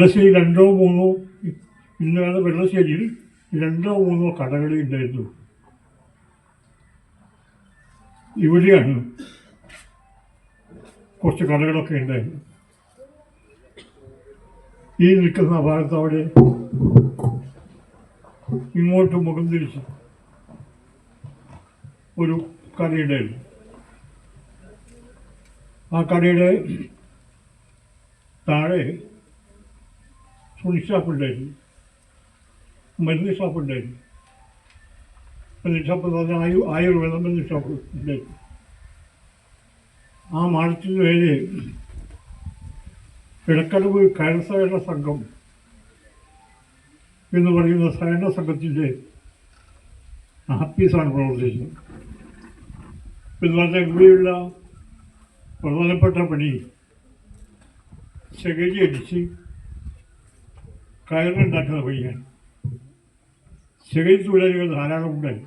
വെള്ളശ്ശേരി രണ്ടോ മൂന്നോ ഇന്നാണ് വെള്ളശ്ശേരിയിൽ രണ്ടോ മൂന്നോ കടകൾ ഉണ്ടായിരുന്നു. ഇവിടെയാണ് കുറച്ച് കടകളൊക്കെ ഉണ്ടായിരുന്നു ഈ നിൽക്കുന്ന ഭാഗത്ത് അവിടെ ഇങ്ങോട്ട് മുഖം തിരിച്ച് ഒരു കടയുണ്ടായിരുന്നു ആ കടയുടെ താഴെ തുണി ഷാപ്പ് ഉണ്ടായിരുന്നു മരുന്ന് ഷാപ്പ് ഉണ്ടായിരുന്നു മരുന്ന് ഷാപ്പ് എന്ന് പറഞ്ഞാൽ ആയു ആയുർവേദ മരുന്ന് ഷാപ്പ് ഉണ്ടായിരുന്നു. ആ മാളത്തിന് വേണ്ടി കിഴക്കടവ് കയർസഹകരണ സംഘം എന്ന് പറയുന്ന സഹകരണ സംഘത്തിന്റെ ആപ്പീസാണ് പ്രവർത്തിച്ചത്. പറഞ്ഞാൽ ഇവിടെയുള്ള പ്രധാനപ്പെട്ട പണി ശകരി कायमच दाखल होईल सगळीच उडाली झाडाला उडाली